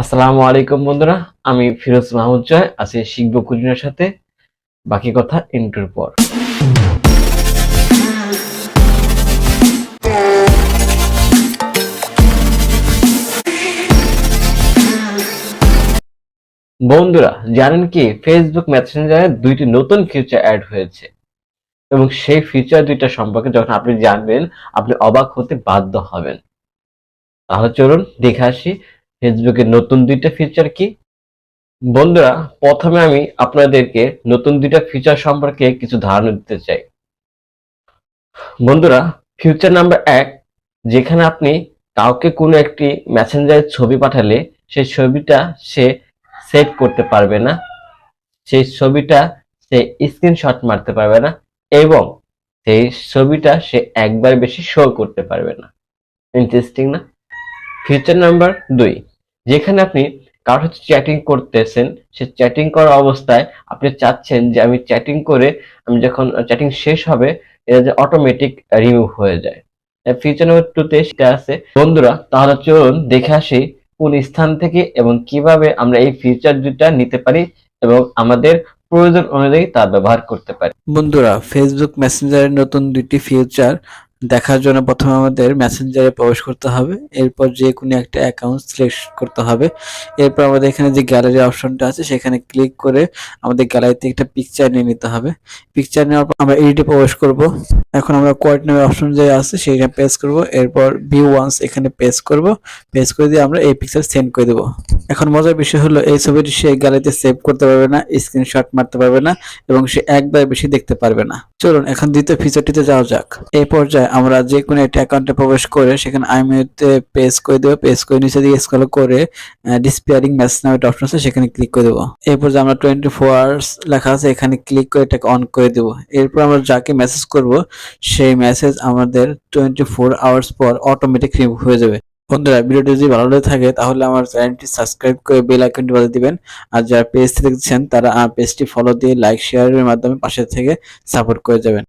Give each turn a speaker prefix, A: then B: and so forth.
A: আসসালামু আলাইকুম বন্ধুরা, আমি ফিরোজ মাহমুদ জয় আছি শিখব কুজিনের সাথে বাকি কথা ইন্টুর পর। বন্ধুরা, জানেন কি ফেসবুক মেসেঞ্জারে দুইটি নতুন ফিচার অ্যাড হয়েছে। এবং সেই ফিচার দুইটা সম্পর্কে যখন আপনি জানবেন, আপনি অবাক হতে বাধ্য হবেন। তাহলে চলুন দেখে আসি ফেসবুকের নতুন দুইটা ফিচার কি? বন্ধুরা, প্রথমে আমি আপনাদেরকে নতুন দুইটা ফিচার সম্পর্কে কিছু ধারণা দিতে চাই। বন্ধুরা ফিচার নাম্বার এক, যেখানে আপনি কাউকে কোনো একটি মেসেঞ্জারের ছবি পাঠালে সেই ছবিটা সে সেভ করতে পারবে না সেই ছবিটা সে স্ক্রিনশট মারতে পারবে না এবং সেই ছবিটা সে একবার বেশি শো করতে পারবে না। ইন্টারেস্টিং না? ফিচার নাম্বার দুই যেখানে আপনি কারোর সাথে চ্যাটিং করতেছেন, সে চ্যাটিং করা অবস্থায় আপনি চাচ্ছেন যে আমি চ্যাটিং করে আমি যখন চ্যাটিং শেষ হবে, এটা যে অটোমেটিক রিমুভ হয়ে যায়। ফিচার নাম্বার টুতে সেটা আছে, বন্ধুরা, তাহলে চলুন দেখে আসি কোন স্থান থেকে এবং কীভাবে আমরা এই ফিচার দুটা নিতে পারি এবং আমাদের প্রয়োজন অনুযায়ী তা ব্যবহার করতে পারি।
B: বন্ধুরা ফেসবুক মেসেঞ্জারের নতুন দুইটি ফিচার দেখার জন্য প্রথমে আমাদের মেসেঞ্জারে প্রবেশ করতে হবে। এরপর যে কোনো একটা অ্যাকাউন্ট সিলেক্ট করতে হবে। এরপর আমাদের এখানে যে গ্যালারি অপশনটা আছে, সেখানে ক্লিক করে আমাদের গ্যালারিতে একটা পিকচার নিয়ে নিতে হবে। পিকচার নেওয়ার পর আমরা এডিটে প্রবেশ করব। এখন আমরা কোয়ার্ডিনেট অপশন যে আছে সেইটা পেজ করব। এরপর ভিউ ওয়ান্স এখানে পেজ করব। পেজ করে দিয়ে আমরা এই পিকচার সেন্ড করে দেবো। এখন মজার বিষয় হলো, এই ছবিটি সে গ্যালারিতে সেভ করতে পারবে না স্ক্রিনশট মারতে পারবে না, এবং সে একবার বেশি দেখতে পারবে না। চলুন, এখন দ্বিতীয় ফিচারটিতে যাওয়া যাক। এই পর্যায়ে আমরা যে কোনো একটা অ্যাকাউন্টে প্রবেশ করে সেখানে আইমিউতে পেজ করে দেবো পেজ করে নিচে দিকে স্ক্রল করে ডিসপিয়ারিং মেসেজ নামে একটা অপশন আছে, সেখানে ক্লিক করে দেবো। এরপর যে আমরা টোয়েন্টি ফোর আওয়ার্স লেখা আছে, এখানে ক্লিক করে এটাকে অন করে দেবো। এরপর আমরা যাকে মেসেজ করব, সেই মেসেজ আমাদের টোয়েন্টি ফোর আওয়ার্স পর অটোমেটিক রিমুভ হয়ে যাবে। বন্ধুরা, ভিডিওটি যদি ভালো লেগে থাকে, তাহলে আমার চ্যানেলটি সাবস্ক্রাইব করে বেল আইকনটি বাজিয়ে দিবেন। আর যারা পেজ দেখছেন, তারা পেজটি ফলো দিয়ে লাইক শেয়ারের মাধ্যমে পাশে থেকে সাপোর্ট করে যাবেন।